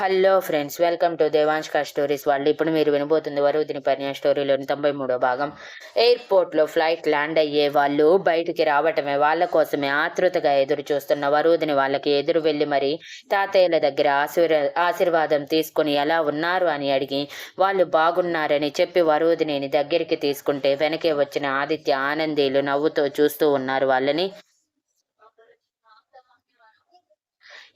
Hello friends welcome to దేవాంష్కా stories వాళ్ళు ఇప్పుడు మీరు వినబోతుంది వరుదిని పరిణయ స్టోరీలోని తొంభై మూడో భాగం. ఎయిర్పోర్ట్లో ఫ్లైట్ ల్యాండ్ అయ్యే వాళ్ళు బయటికి రావటమే వాళ్ళ కోసమే ఆతృతగా ఎదురు చూస్తున్న వరుదిని వాళ్ళకి ఎదురు వెళ్ళి మరి తాతయ్యల దగ్గర ఆశీర్ ఆశీర్వాదం తీసుకుని ఎలా ఉన్నారు అని అడిగి వాళ్ళు బాగున్నారని చెప్పి వరుదిని దగ్గరికి తీసుకుంటే వెనకే వచ్చిన ఆదిత్య ఆనందీలు నవ్వుతో చూస్తూ ఉన్నారు వాళ్ళని.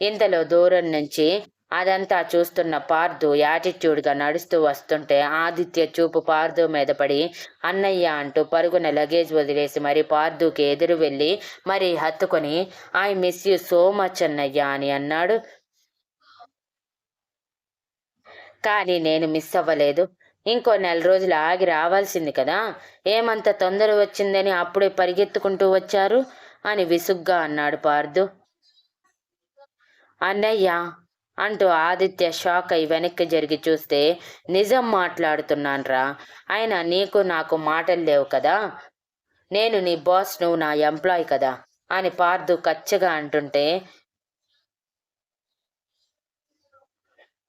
ఇంతలో దూరం నుంచి అదంతా చూస్తున్న పార్దు యాటిట్యూడ్గా నడుస్తూ వస్తుంటే ఆదిత్య చూపు పార్దు మీద పడి అన్నయ్య అంటూ పరుగున లగేజ్ వదిలేసి మరి పార్దుకి ఎదురు వెళ్ళి మరి హత్తుకొని I miss you so much అన్నయ్య అని అన్నాడు. కానీ నేను మిస్ అవ్వలేదు. ఇంకో నెల రోజులు ఆగి రావాల్సింది కదా. ఏమంత తొందర వచ్చిందని అప్పుడే పరిగెత్తుకుంటూ వచ్చారు? అని విసుగ్గా అన్నాడు పార్దు అన్నయ్య అంటూ ఆదిత్య షాక్ అయి వెనక్కి జరిగి చూస్తే నిజం మాట్లాడుతున్నాన్రా. ఆయన నీకు నాకు మాటలు లేవు కదా. నేను నీ బాస్ నువ్వు నా ఎంప్లాయ్ కదా అని పార్దు కచ్చగా అంటుంటే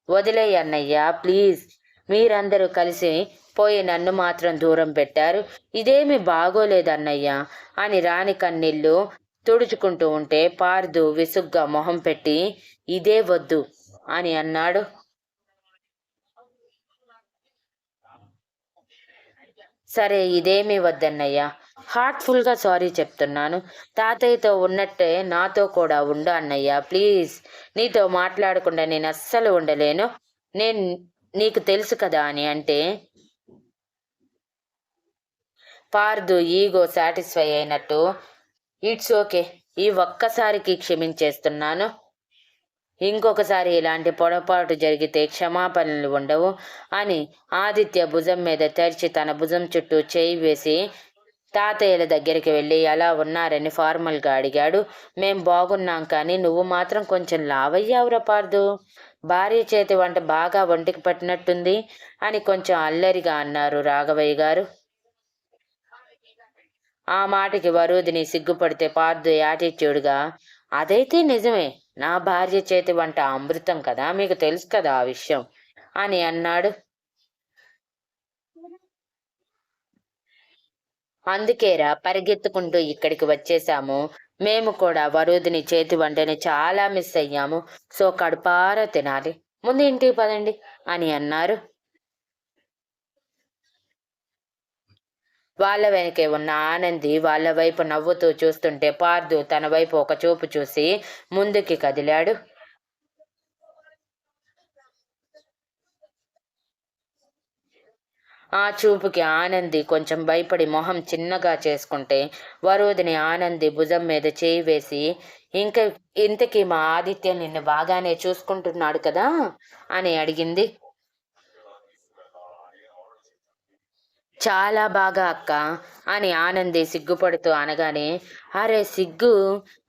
వదిలే అన్నయ్య ప్లీజ్. మీరందరూ కలిసి పోయి నన్ను మాత్రం దూరం పెట్టారు. ఇదేమి బాగోలేదన్నయ్యా అని రాని కన్నీళ్ళు తుడుచుకుంటూ ఉంటే పార్దు విసుగ్గా మొహం పెట్టి ఇదే వద్దు. అని అన్నాడు. సరే ఇదేమీ వద్దన్నయ్యా. హార్ట్ఫుల్గా సారీ చెప్తున్నాను. తాతయ్యతో ఉన్నట్టే నాతో కూడా ఉండు అన్నయ్య ప్లీజ్. నీతో మాట్లాడకుండా నేను అస్సలు ఉండలేను. నేను నీకు తెలుసు కదా అని అంటే పార్దు ఈగో సాటిస్ఫై అయినట్టు ఇట్స్ ఓకే ఈ ఒక్కసారికి క్షమించేస్తున్నాను. ఇంకొకసారి ఇలాంటి పొరపాటు జరిగితే క్షమాపణలు ఉండవు అని ఆదిత్య భుజం మీద తెరిచి తన భుజం చుట్టూ చేయి వేసి తాతయ్యల దగ్గరికి వెళ్ళి ఎలా ఉన్నారని ఫార్మల్గా అడిగాడు. మేం బాగున్నాం కానీ నువ్వు మాత్రం కొంచెం లావయ్యావురా పార్దు. భార్య చేతి వంట బాగా ఒంటికి పట్టినట్టుంది అని కొంచెం అల్లరిగా అన్నారు రాఘవయ్య గారు. ఆ మాటకి వరుదిని సిగ్గుపడితే పార్దు యాటిట్యూడ్గా అదైతే నిజమే. నా భార్య చేతి వంట అమృతం కదా మీకు తెలుసు కదా ఆ విషయం అని అన్నాడు. అందుకేరా పరిగెత్తుకుంటూ ఇక్కడికి వచ్చేసాము మేము కూడా వరుదిని చేతి వంటని చాలా మిస్ అయ్యాము. సో కడుపారా తినాలి. ముందు ఇంటికి పదండి అని అన్నారు. వాళ్ళ వెనకే ఉన్న ఆనంది వాళ్ళ వైపు నవ్వుతూ చూస్తుంటే పార్దు తన వైపు ఒక చూపు చూసి ముందుకి కదిలాడు. ఆ చూపుకి ఆనంది కొంచెం భయపడి మొహం చిన్నగా చేసుకుంటే వరోధిని ఆనంది భుజం మీద చేయి వేసి ఇంక ఇంతకీ మా ఆదిత్య నిన్ను బాగానే చూసుకుంటున్నాడు కదా? అని అడిగింది. చాలా బాగా అక్క అని ఆనంది సిగ్గుపడుతూ అనగానే అరే సిగ్గు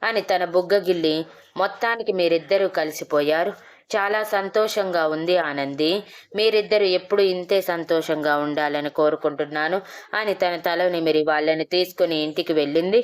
అని తన బుగ్గగిల్లి మొత్తానికి మీరిద్దరూ కలిసిపోయారు. చాలా సంతోషంగా ఉంది ఆనంది. మీరిద్దరు ఎప్పుడు ఇంతే సంతోషంగా ఉండాలని కోరుకుంటున్నాను అని తన తలని మీరు వాళ్ళని తీసుకుని ఇంటికి వెళ్ళింది.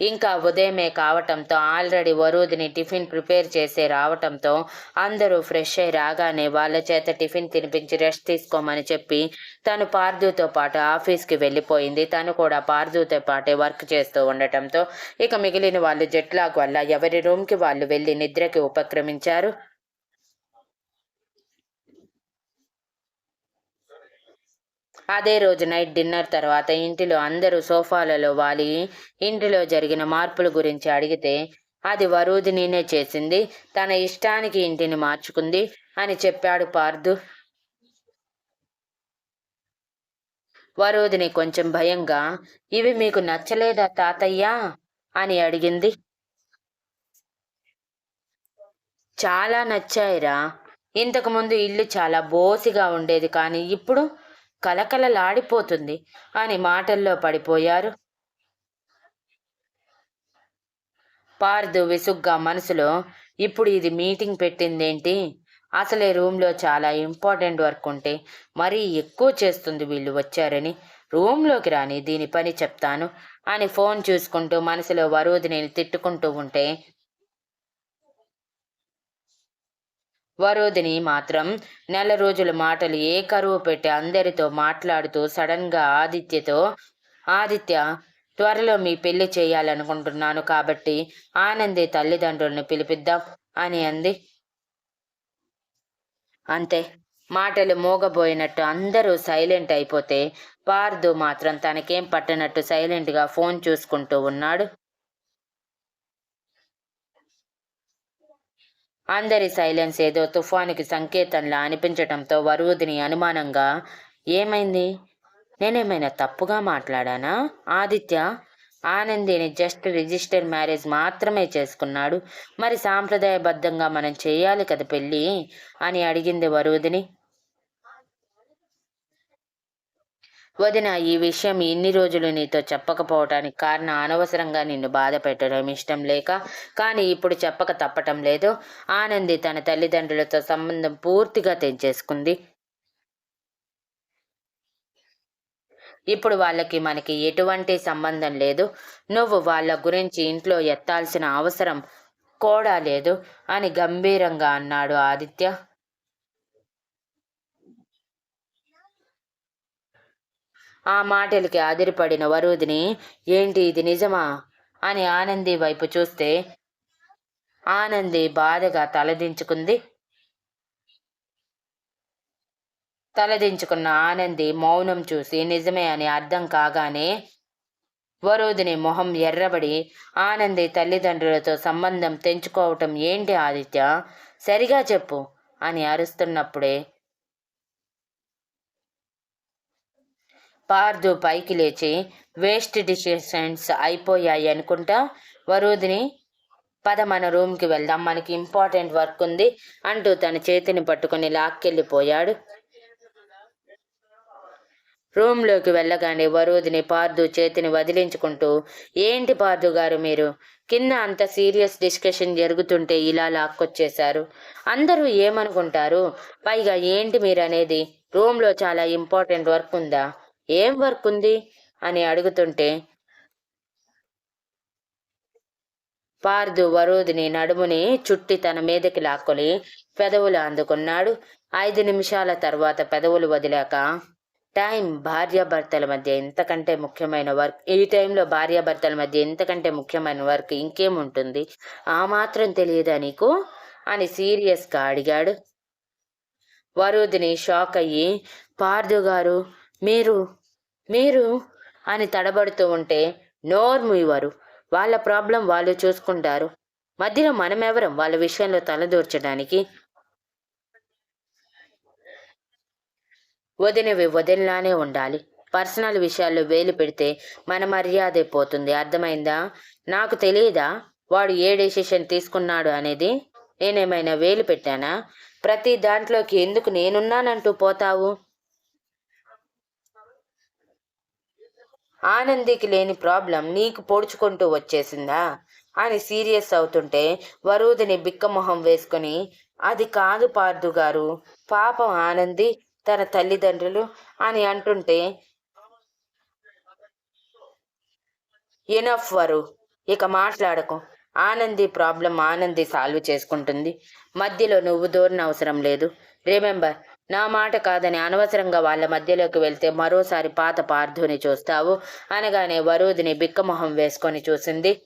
ఇంకా ఉదయమే కావటంతో ఆల్రెడీ వరుదిని టిఫిన్ ప్రిపేర్ చేసి రావటంతో అందరూ ఫ్రెష్ అయి రాగానే వాళ్ళ చేత టిఫిన్ తినిపించి రెస్ట్ తీసుకోమని చెప్పి తను పార్దుతో పాటు ఆఫీస్కి వెళ్ళిపోయింది. తను కూడా పార్దుతో పాటే వర్క్ చేస్తూ ఉండటంతో ఇక మిగిలిన వాళ్ళు జెట్లాగ్ వల్ల ఎవరి రూమ్కి వాళ్ళు వెళ్ళి నిద్రకి ఉపక్రమించారు. అదే రోజు నైట్ డిన్నర్ తర్వాత ఇంటిలో అందరూ సోఫాలలో వాలి ఇంటిలో జరిగిన మార్పుల గురించి అడిగితే అది వరూధినినే చేసింది తన ఇష్టానికి ఇంటిని మార్చుకుంది అని చెప్పాడు పార్దు వరూదిని కొంచెం భయంగా ఇవి మీకు నచ్చలేదా తాతయ్య? అని అడిగింది. చాలా నచ్చాయిరా. ఇంతకుముందు ఇల్లు చాలా బోసిగా ఉండేది కానీ ఇప్పుడు కలకలలాడిపోతుంది అని మాటల్లో పడిపోయారు. పార్దు విసుగ్గా మనసులో ఇప్పుడు ఇది మీటింగ్ పెట్టిందేంటి? అసలే రూమ్లో చాలా ఇంపార్టెంట్ వర్క్ ఉంటే మరీ ఎక్కువ చేస్తుంది వీళ్ళు వచ్చారని. రూమ్లోకి రాని దీని పని చెప్తాను అని ఫోన్ చూసుకుంటూ మనసులో వరుదిని తిట్టుకుంటూ ఉంటే వరోధిని మాత్రం నెల రోజుల మాటలు ఏ కరువు పెట్టి అందరితో మాట్లాడుతూ సడన్గా ఆదిత్యతో ఆదిత్య త్వరలో మీ పెళ్ళి చేయాలనుకుంటున్నాను కాబట్టి ఆనంది తల్లిదండ్రులను పిలిపిద్దాం అని అంది. అంతే. మాటలు మోగబోయినట్టు అందరూ సైలెంట్ అయిపోతే పార్దు మాత్రం తనకేం పట్టనట్టు సైలెంట్గా ఫోన్ చూసుకుంటూ ఉన్నాడు. అందరి సైలెన్స్ ఏదో తుఫానుకి సంకేతంలా అనిపించటంతో వరువుదిని అనుమానంగా ఏమైంది? నేనేమైనా తప్పుగా మాట్లాడానా? Aditya Anandini just register marriage మాత్రమే చేసుకున్నాడు. మరి సాంప్రదాయబద్ధంగా మనం చేయాలి కదా పెళ్ళి? అని అడిగింది వరుదిని వదిన ఈ విషయం ఇన్ని రోజులు నీతో చెప్పకపోవటానికి కారణం అనవసరంగా నిన్ను బాధ పెట్టడం ఇష్టం లేక కానీ ఇప్పుడు చెప్పక తప్పటం లేదు. ఆనంది తన తల్లిదండ్రులతో సంబంధం పూర్తిగా తెంచేసుకుంది. ఇప్పుడు వాళ్ళకి మనకి ఎటువంటి సంబంధం లేదు. నువ్వు వాళ్ళ గురించి ఇంట్లో ఎత్తాల్సిన అవసరం కూడా లేదు అని గంభీరంగా అన్నాడు ఆదిత్య. ఆ మాటలకి అదిరిపడిన వరుదిని ఏంటి ఇది నిజమా? అని ఆనంది వైపు చూస్తే ఆనంది బాధగా తలదించుకుంది. తలదించుకున్న ఆనంది మౌనం చూసి నిజమే అని అర్థం కాగానే వరుదిని మొహం ఎర్రబడి ఆనంది తల్లిదండ్రులతో సంబంధం తెంచుకోవటం ఏంటి ఆదిత్య? సరిగా చెప్పు అని అరుస్తున్నప్పుడే పార్దు పైకి లేచి వేస్ట్ డిసిషన్స్ అయిపోయాయి అనుకుంటా. వరుదిని పద మన రూమ్కి వెళ్దాం మనకి ఇంపార్టెంట్ వర్క్ ఉంది అంటూ తన చేతిని పట్టుకుని లాక్కెళ్ళిపోయాడు. రూమ్లోకి వెళ్ళగానే వరుదిని పార్దు చేతిని వదిలించుకుంటూ ఏంటి పార్దు గారు మీరు? కింద అంత సీరియస్ డిస్కషన్ జరుగుతుంటే ఇలా లాక్కొచ్చేశారు. అందరూ ఏమనుకుంటారు? పైగా ఏంటి మీరు అనేది రూమ్లో చాలా ఇంపార్టెంట్ వర్క్ ఉందా? ఏం వర్క్ ఉంది? అని అడుగుతుంటే పార్దు వరుదిని నడుముని చుట్టి తన మీదకి లాక్కొని పెదవులు అందుకున్నాడు. ఐదు నిమిషాల తర్వాత పెదవులు వదిలాక టైం భార్యాభర్తల మధ్య ఎంతకంటే ముఖ్యమైన వర్క్ ఈ టైంలో భార్యాభర్తల మధ్య ఎంతకంటే ముఖ్యమైన వర్క్ ఇంకేముంటుంది ఆ మాత్రం తెలియదా నీకు? అని సీరియస్గా అడిగాడు. వరుదిని షాక్ అయ్యి పార్దు గారు మీరు మీరు అని తడబడుతూ ఉంటే నోర్ము ఇవ్వరు వాళ్ళ ప్రాబ్లం వాళ్ళు చూసుకుంటారు. మధ్యలో మనమెవరం? వాళ్ళ విషయంలో తలదూర్చడానికి. వదినవి వదినలానే ఉండాలి. పర్సనల్ విషయాల్లో వేలు పెడితే మన మర్యాదే పోతుంది. అర్థమైందా? నాకు తెలియదా? వాడు ఏ డెసిషన్ తీసుకున్నాడు అనేది? నేనేమైనా వేలు పెట్టానా? ప్రతి దాంట్లోకి ఎందుకు నేనున్నానంటూ పోతావు? ఆనందికి లేని ప్రాబ్లం నీకు పొడుచుకుంటూ వచ్చేసిందా? అని సీరియస్ అవుతుంటే వరుదిని బిక్కమొహం వేసుకొని అది కాదు పార్దు గారు పాపం ఆనంది తన తల్లిదండ్రులు అని అంటుంటే ఎనఫ్ వరు ఇక మాట్లాడకు. ఆనంది ప్రాబ్లం ఆనంది సాల్వ్ చేసుకుంటుంది. మధ్యలో నువ్వు దూరన అవసరం లేదు. రిమెంబర్ నా మాట కాదని అనవసరంగా వాళ్ళ మధ్యలోకి వెళ్తే మరోసారి పాత పార్థుని చూస్తావు. అనగానే వరుదిని బిక్కమొహం వేసుకొని చూసింది.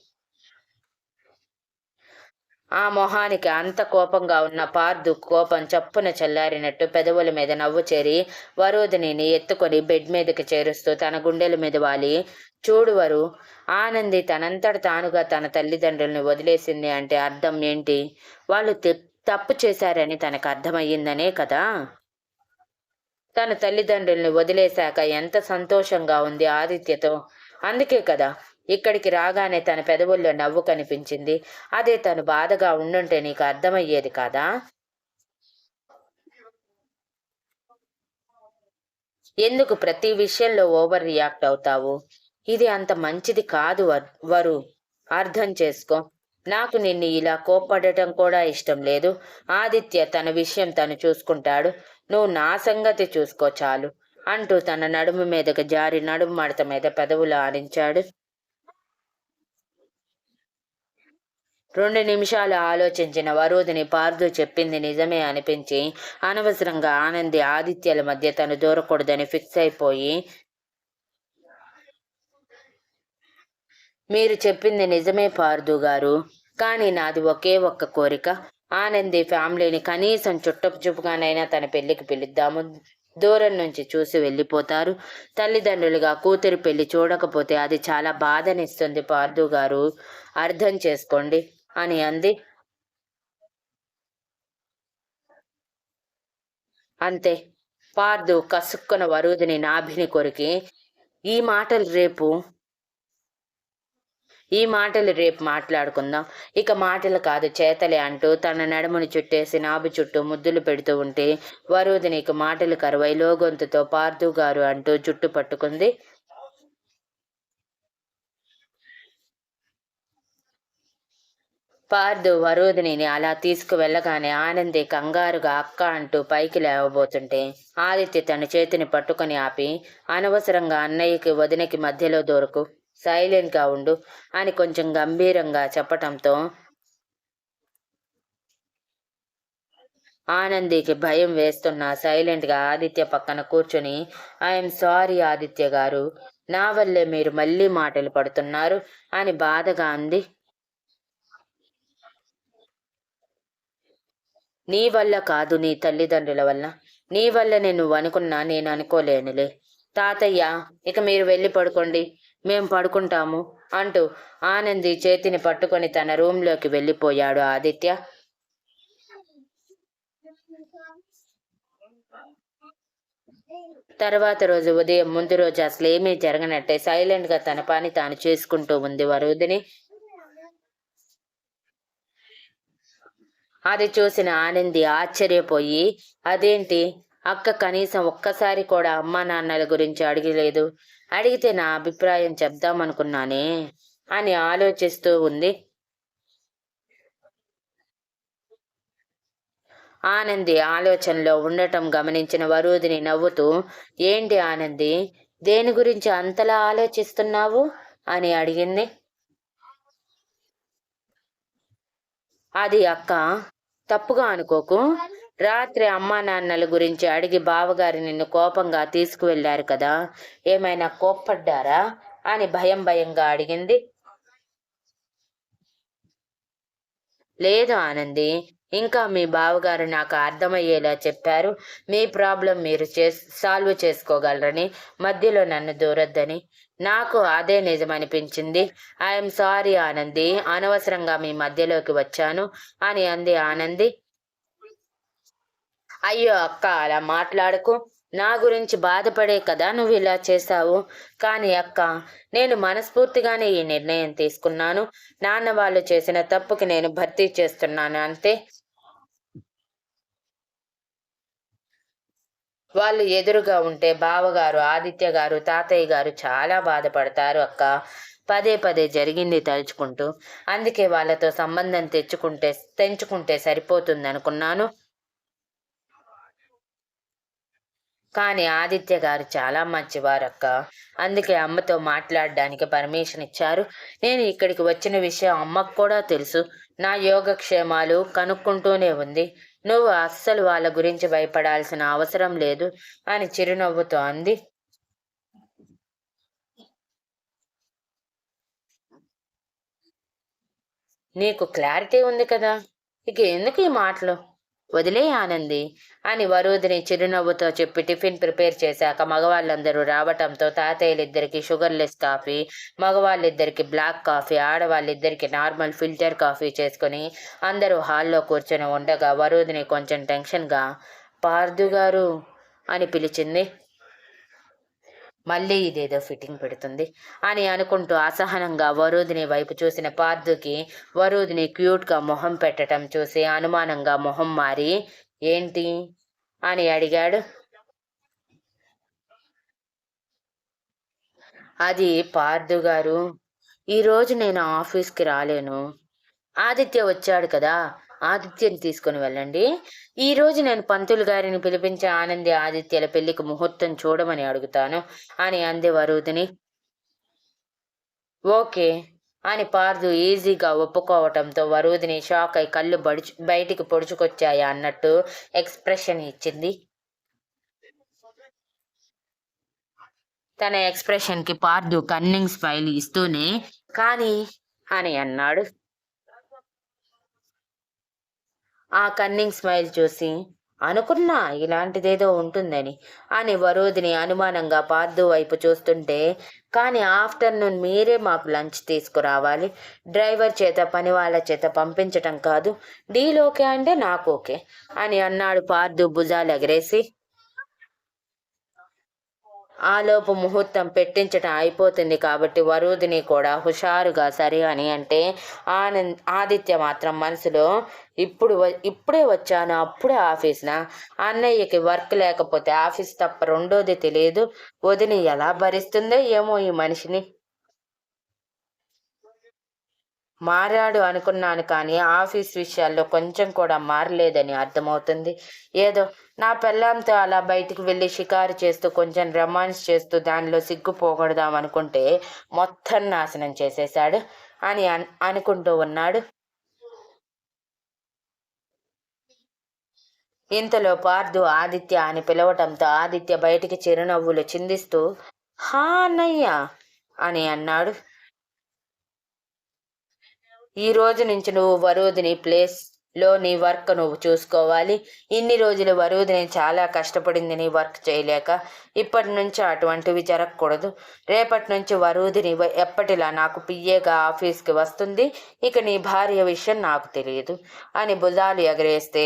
ఆ మొహానికి అంత కోపంగా ఉన్న పార్దు కోపం చప్పున చల్లారినట్టు పెదవుల మీద నవ్వు చేరి వరోధిని ఎత్తుకొని బెడ్ మీదకి చేరుస్తూ తన గుండెల మీద వాలి. చూడువరు ఆనంది తనంతట తానుగా తన తల్లిదండ్రుల్ని వదిలేసింది అంటే అర్థం ఏంటి? వాళ్ళు తప్పు చేశారని తనకు అర్థమయ్యిందనే కదా? తన తల్లిదండ్రుల్ని వదిలేశాక ఎంత సంతోషంగా ఉంది ఆదిత్యతో. అందుకే కదా ఇక్కడికి రాగానే తన పెదవుల్లో నవ్వు కనిపించింది. అదే తను బాధగా ఉండుంటే నీకు అర్థమయ్యేది కాదా? ఎందుకు ప్రతి విషయంలో ఓవర్ రియాక్ట్ అవుతావు? ఇది అంత మంచిది కాదు వరు. అర్థం చేసుకో. నాకు నిన్ను ఇలా కోప్పడటం కూడా ఇష్టం లేదు. ఆదిత్య తన విషయం తను చూసుకుంటాడు. నువ్వు నా సంగతి చూసుకో చాలు అంటూ తన నడుము మీదకు జారి నడుము మడత మీద పెదవులు ఆడించాడు. రెండు నిమిషాలు ఆలోచించిన వరుదిని పార్దు చెప్పింది నిజమే అనిపించి అనవసరంగా ఆనంది ఆదిత్యల మధ్య తను దూరకూడదని ఫిక్స్ అయిపోయి మీరు చెప్పింది నిజమే పార్దు గారు కానీ నాది ఒకే ఒక్క కోరిక. ఆనంది ఫ్యామిలీని కనీసం చుట్టపు చూపుగానైనా తన పెళ్ళికి పిలుద్దాము. దూరం నుంచి చూసి వెళ్ళిపోతారు. తల్లిదండ్రులుగా కూతురు పెళ్ళి చూడకపోతే అది చాలా బాధనిస్తుంది. పార్దు గారు అర్థం చేసుకోండి అని అంది. అంతే. పార్దు కసుక్కున వరుదిని నాభిని కొరికి ఈ మాటలు రేపు ఈ మాటలు రేపు మాట్లాడుకుందాం. ఇక మాటలు కాదు చేతలే అంటూ తన నడుముని చుట్టేసి నాభి చుట్టూ ముద్దులు పెడుతూ ఉంటే వరుదినికి మాటలు కరువై లోగొంతుతో పార్థు గారు అంటూ జుట్టు పట్టుకుంది. పార్దు వరుదిని అలా తీసుకువెళ్ళగానే ఆనంది కంగారుగా అక్క అంటూ పైకి లేవబోతుంటే ఆదిత్య తన చేతిని పట్టుకొని ఆపి అనవసరంగా అన్నయ్యకి వదినకి మధ్యలో దొరకు సైలెంట్గా ఉండు అని కొంచెం గంభీరంగా చెప్పటంతో ఆనందికి భయం వేస్తున్న సైలెంట్గా ఆదిత్య పక్కన కూర్చుని ఐఎమ్ సారీ ఆదిత్య గారు నా వల్లే మీరు మళ్ళీ మాటలు పడుతున్నారు అని బాధగా అంది. నీ వల్ల కాదు నీ తల్లిదండ్రుల వల్ల. నీ వల్ల నువ్వు అనుకున్నా నేను అనుకోలేనులే. తాతయ్య ఇక మీరు వెళ్ళి పడుకోండి. మేం పడుకుంటాము అంటూ ఆనంది చేతిని పట్టుకొని తన రూంలోకి వెళ్ళిపోయాడు ఆదిత్య. తర్వాత రోజు ఉదయం ముందు రోజు అసలు ఏమీ జరగనట్టే సైలెంట్గా తన పని తాను చేసుకుంటూ ఉంది వరుదిని. అది చూసిన ఆనంది ఆశ్చర్యపోయి అదేంటి? అక్క కనీసం ఒక్కసారి కూడా అమ్మా నాన్నల గురించి అడగలేదు. అడిగితే నా అభిప్రాయం చెప్దామనుకున్నానే అని ఆలోచిస్తూ ఉంది. ఆనంది ఆలోచనలో ఉండటం గమనించిన వరుదిని నవ్వుతూ ఏంటి ఆనంది దేని గురించి అంతలా ఆలోచిస్తున్నావు? అని అడిగింది. అది అక్క తప్పుగా అనుకోకు. రాత్రి అమ్మా నాన్నల గురించి అడిగి బావగారు నిన్ను కోపంగా తీసుకువెళ్ళారు కదా ఏమైనా కోప్పడ్డారా? అని భయం భయంగా అడిగింది. లేదు ఆనంది ఇంకా మీ బావగారు నాకు అర్థమయ్యేలా చెప్పారు. మీ ప్రాబ్లం మీరు చే సాల్వ్ చేసుకోగలరని మధ్యలో నన్ను దూరొద్దని. నాకు అదే నిజమనిపించింది. ఐఎమ్ సారీ ఆనంది అనవసరంగా మీ మధ్యలోకి వచ్చాను అని అంది ఆనంది. అయ్యో అక్క అలా మాట్లాడకు. నా గురించి బాధపడే కదా నువ్వు ఇలా చేశావు. కానీ అక్క నేను మనస్ఫూర్తిగానే ఈ నిర్ణయం తీసుకున్నాను. నాన్న వాళ్ళు చేసిన తప్పుకి నేను భర్తీ చేస్తున్నాను అంతే. వాళ్ళు ఎదురుగా ఉంటే బావగారు ఆదిత్య గారు తాతయ్య గారు చాలా బాధపడతారు అక్క. పదే పదే జరిగింది తలుచుకుంటూ. అందుకే వాళ్ళతో సంబంధం తెచ్చుకుంటే తెంచుకుంటే సరిపోతుంది అనుకున్నాను కానీ ఆదిత్య గారు చాలా మంచివారక్క. అందుకే అమ్మతో మాట్లాడడానికి పర్మిషన్ ఇచ్చారు. నేను ఇక్కడికి వచ్చిన విషయం అమ్మకు కూడా తెలుసు. నా యోగక్షేమాలు కనుక్కుంటూనే ఉంది. నువ్వు అస్సలు వాళ్ళ గురించి భయపడాల్సిన అవసరం లేదు అని చిరునవ్వుతో అంది. నీకు క్లారిటీ ఉంది కదా? ఇక ఎందుకు ఈ మాటలు? వదిలే ఆనంది. అని వరుదిని చిరునవ్వుతో చెప్పి టిఫిన్ ప్రిపేర్ చేశాక మగవాళ్ళందరూ రావటంతో తాతయ్యలిద్దరికి షుగర్లెస్ కాఫీ మగవాళ్ళిద్దరికి బ్లాక్ కాఫీ ఆడవాళ్ళిద్దరికి నార్మల్ ఫిల్టర్ కాఫీ చేసుకుని అందరూ హాల్లో కూర్చొని ఉండగా వరుదిని కొంచెం టెన్షన్గా పార్దు గారు అని పిలిచింది. మళ్ళీ ఇదేదో ఫిట్టింగ్ పెడుతుంది అని అనుకుంటూ అసహనంగా వరుదిని వైపు చూసిన పార్థుకి వరూదిని క్యూట్గా మొహం పెట్టడం చూసి అనుమానంగా మొహం మారి ఏంటి? అని అడిగాడు. అది పార్థు గారు ఈరోజు నేను ఆఫీస్కి రాలేను. ఆదిత్య వచ్చాడు కదా ఆదిత్యని తీసుకుని వెళ్ళండి. ఈ రోజు నేను పంతులు గారిని పిలిపించి ఆనంది ఆదిత్యల పెళ్ళికి ముహూర్తం చూడమని అడుగుతాను అని అంది వరుదిని ఓకే అని పార్దు ఈజీగా ఒప్పుకోవటంతో వరుదిని షాక్ అయి కళ్ళు బడుచు బయటికి పొడుచుకొచ్చాయి అన్నట్టు ఎక్స్ప్రెషన్ ఇచ్చింది. తన ఎక్స్ప్రెషన్కి పార్దు కన్నింగ్ స్మైల్ ఇస్తూనే కానీ అని అన్నాడు. ఆ కన్నింగ్ స్మైల్ చూసి అనుకున్నా ఇలాంటిదేదో ఉంటుందని. అని వరోధిని అనుమానంగా పార్థు వైపు చూస్తుంటే కానీ ఆఫ్టర్నూన్ మీరే మాకు లంచ్ తీసుకురావాలి. డ్రైవర్ చేత పని వాళ్ళ చేత పంపించటం కాదు. డీల్ ఓకే అంటే నాకు ఓకే అని అన్నాడు పార్థు భుజాలు ఎగరేసి ఆలోపు ముహూర్తం పెట్టించటం అయిపోతుంది కాబట్టి వరుదిని కూడా హుషారుగా సరే అని అంటే ఆనంద్ ఆదిత్య మాత్రం మనసులో ఇప్పుడు ఇప్పుడే వచ్చాను అప్పుడే ఆఫీస్నా? అన్నయ్యకి వర్క్ లేకపోతే ఆఫీస్ తప్ప రెండోది తెలియదు వదిని ఎలా భరిస్తుందో ఏమో ఈ మనిషిని. మారాడు అనుకున్నాను కానీ ఆఫీస్ విషయాల్లో కొంచెం కూడా మారలేదని అర్థమవుతుంది. ఏదో నా పెళ్ళాంతో అలా బయటికి వెళ్ళి షికారు చేస్తూ కొంచెం రొమాన్స్ చేస్తూ దానిలో సిగ్గుపోకూడదాం అనుకుంటే మొత్తం నాశనం చేసేశాడు అని అనుకుంటూ ఉన్నాడు. ఇంతలో పార్దు ఆదిత్య అని పిలవటంతో ఆదిత్య బయటికి చిరునవ్వులు చిందిస్తూ హా అన్నయ్య అని అన్నాడు. ఈ రోజు నుంచి నువ్వు వరుదిని ప్లేస్లో నీ వర్క్ నువ్వు చూసుకోవాలి. ఇన్ని రోజులు వరుదిని చాలా కష్టపడింది నీ వర్క్ చేయలేక ఇప్పటి నుంచి అటువంటివి జరగకూడదు. రేపటి నుంచి వరుదిని ఎప్పటిలా నాకు పియ్యేగా ఆఫీస్కి వస్తుంది. ఇక నీ భార్య విషయం నాకు తెలియదు. అని భుజాలు ఎగరేస్తే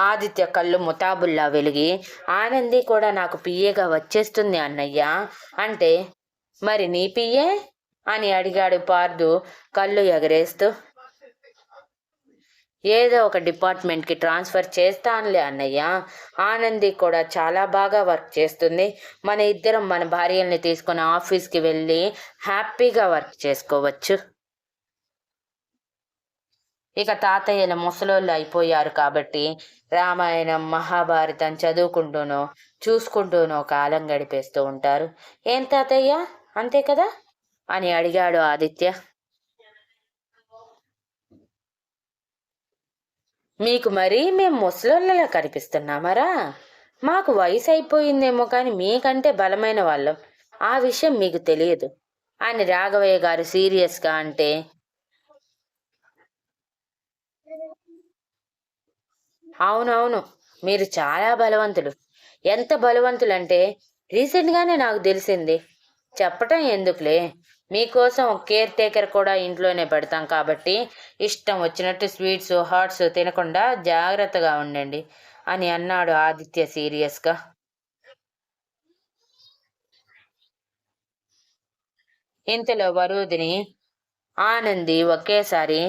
ఆదిత్య కళ్ళు ముతాబుల్లా వెలిగి ఆనంది కూడా నాకు పియ్యగా వచ్చేస్తుంది అన్నయ్య అంటే మరి నీ పియ్యే? అని అడిగాడు పార్దు కళ్ళు ఎగరేస్తూ. ఏదో ఒక డిపార్ట్మెంట్కి ట్రాన్స్ఫర్ చేస్తానులే అన్నయ్య. ఆనంది కూడా చాలా బాగా వర్క్ చేస్తుంది. మన ఇద్దరం మన భార్యల్ని తీసుకుని ఆఫీస్కి వెళ్ళి హ్యాపీగా వర్క్ చేసుకోవచ్చు. ఇక తాతయ్యల ముసలోళ్ళు అయిపోయారు కాబట్టి రామాయణం మహాభారతం చదువుకుంటూనో చూసుకుంటూనో కాలం గడిపేస్తూ ఉంటారు. ఏం తాతయ్య? అంతే కదా? అని అడిగాడు ఆదిత్య. మీకు మరీ మేము ముసలోళ్ళలా కనిపిస్తున్నామరా? మాకు వయసు అయిపోయిందేమో కానీ మీకంటే బలమైన వాళ్ళం. ఆ విషయం మీకు తెలియదు. అని రాఘవయ్య గారు సీరియస్గా అంటే అవునవును మీరు చాలా బలవంతులు. ఎంత బలవంతులంటే రీసెంట్గానే నాకు తెలిసింది చెప్పటం ఎందుకులే? మీకోసం కేర్ టేకర్ కూడా ఇంట్లోనే పెడతాం కాబట్టి ఇష్టం వచ్చినట్టు స్వీట్స్ హాట్స్ తినకుండా జాగ్రత్తగా ఉండండి అని అన్నాడు ఆదిత్య సీరియస్గా. ఇంతలో వరుదిని ఆనంది ఒకేసారి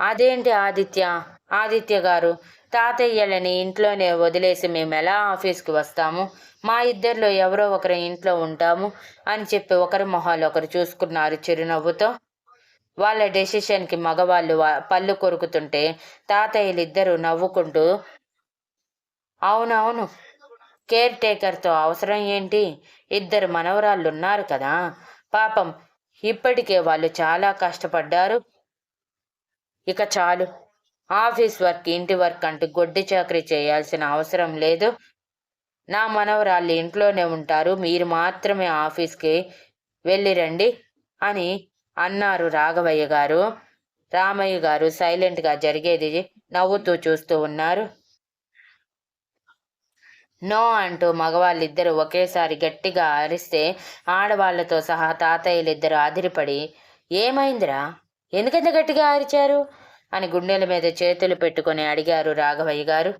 అదేంటి ఆదిత్య? ఆదిత్య గారు తాతయ్యలని ఇంట్లోనే వదిలేసి మేము ఎలా ఆఫీస్కి వస్తాము? మా ఇద్దరిలో ఎవరో ఒకరి ఇంట్లో ఉంటాము అని చెప్పి ఒకరి మొహాలు ఒకరు చూసుకున్నారు చిరునవ్వుతో. వాళ్ళ డెసిషన్కి మగవాళ్ళు పళ్ళు కొరుకుతుంటే తాతయ్యలు ఇద్దరు నవ్వుకుంటూ అవునవును కేర్ టేకర్తో అవసరం ఏంటి? ఇద్దరు మనవరాళ్ళు ఉన్నారు కదా. పాపం ఇప్పటికే వాళ్ళు చాలా కష్టపడ్డారు. ఇక చాలు. ఆఫీస్ వర్క్ ఇంటి వర్క్ అంటూ గొడ్డి చాకరీ చేయాల్సిన అవసరం లేదు. నా మనవరాళ్ళు ఇంట్లోనే ఉంటారు. మీరు మాత్రమే ఆఫీస్కి వెళ్ళిరండి అని అన్నారు రాఘవయ్య గారు. రామయ్య గారు సైలెంట్గా జరిగేది నవ్వుతూ చూస్తూ ఉన్నారు. నో అంటూ మగవాళ్ళిద్దరూ ఒకేసారి గట్టిగా అరిస్తే ఆడవాళ్ళతో సహా తాతయ్యలిద్దరూ అదిరిపడి ఏమైందిరా? ఎందుకంత గట్టిగా అరిచారు? అని గుండెల మీద చేతులు పెట్టుకుని అడిగారు రాఘవయ్య గారు.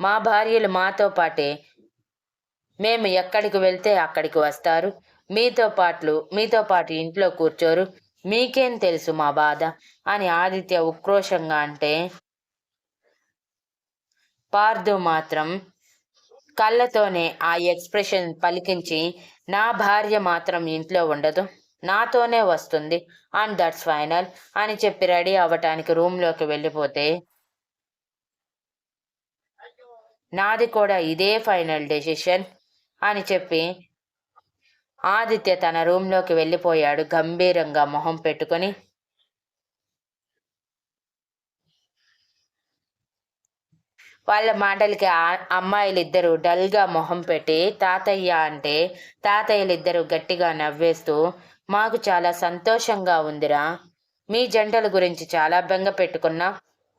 మా భార్యలు మాతో పాటే మేము ఎక్కడికి వెళ్తే అక్కడికి వస్తారు. మీతో పాటు మీతో పాటు ఇంట్లో కూర్చోరు. మీకేం తెలుసు మా బాధ? అని ఆదిత్య ఉక్రోషంగా అంటే పార్దు మాత్రం కళ్ళతోనే ఆ ఎక్స్ప్రెషన్ పలికించి నా భార్య మాత్రం ఇంట్లో ఉండదు. నాతోనే వస్తుంది. అండ్ దట్స్ ఫైనల్ అని చెప్పి రెడీ అవ్వటానికి రూమ్లోకి వెళ్ళిపోతే నాది కూడా ఇదే ఫైనల్ డెసిషన్ అని చెప్పి ఆదిత్య తన రూమ్లోకి వెళ్ళిపోయాడు. గంభీరంగా మొహం పెట్టుకొని వాళ్ళ మాటలకి ఆ అమ్మాయిలిద్దరూ డల్గా మొహం పెట్టి తాతయ్య అంటే తాతయ్యలిద్దరూ గట్టిగా నవ్వేస్తూ మాకు చాలా సంతోషంగా ఉందిరా. మీ జంటల గురించి చాలా బెంగ పెట్టుకున్నా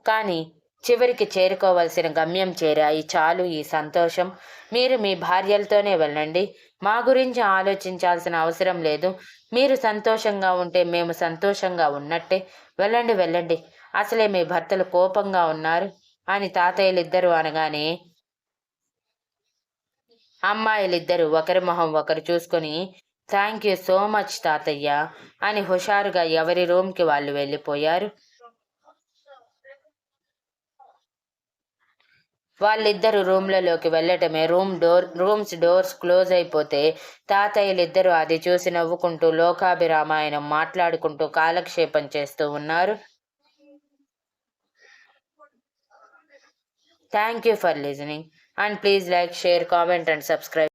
కానీ చివరికి చేరుకోవలసిన గమ్యం చేరాయి. చాలు ఈ సంతోషం. మీరు మీ భార్యలతోనే వెళ్ళండి. మా గురించి ఆలోచించాల్సిన అవసరం లేదు. మీరు సంతోషంగా ఉంటే మేము సంతోషంగా ఉన్నట్టే. వెళ్ళండి వెళ్ళండి. అసలే మీ భర్తలు కోపంగా ఉన్నారు అని తాతయ్యలిద్దరూ అనగానే అమ్మాయిలిద్దరూ ఒకరి మొహం ఒకరు చూసుకొని థ్యాంక్ యూ సో మచ్ తాతయ్య. అని హుషారుగా ఎవరి రూమ్కి వాళ్ళు వెళ్ళిపోయారు. వాళ్ళిద్దరు రూమ్లలోకి వెళ్ళటమే. Room door rooms doors close అయిపోతే తాతయ్యలిద్దరూ అది చూసి నవ్వుకుంటూ లోకాభిరామాయణం మాట్లాడుకుంటూ కాలక్షేపం చేస్తూ ఉన్నారు. Thank you for listening and please like share comment and subscribe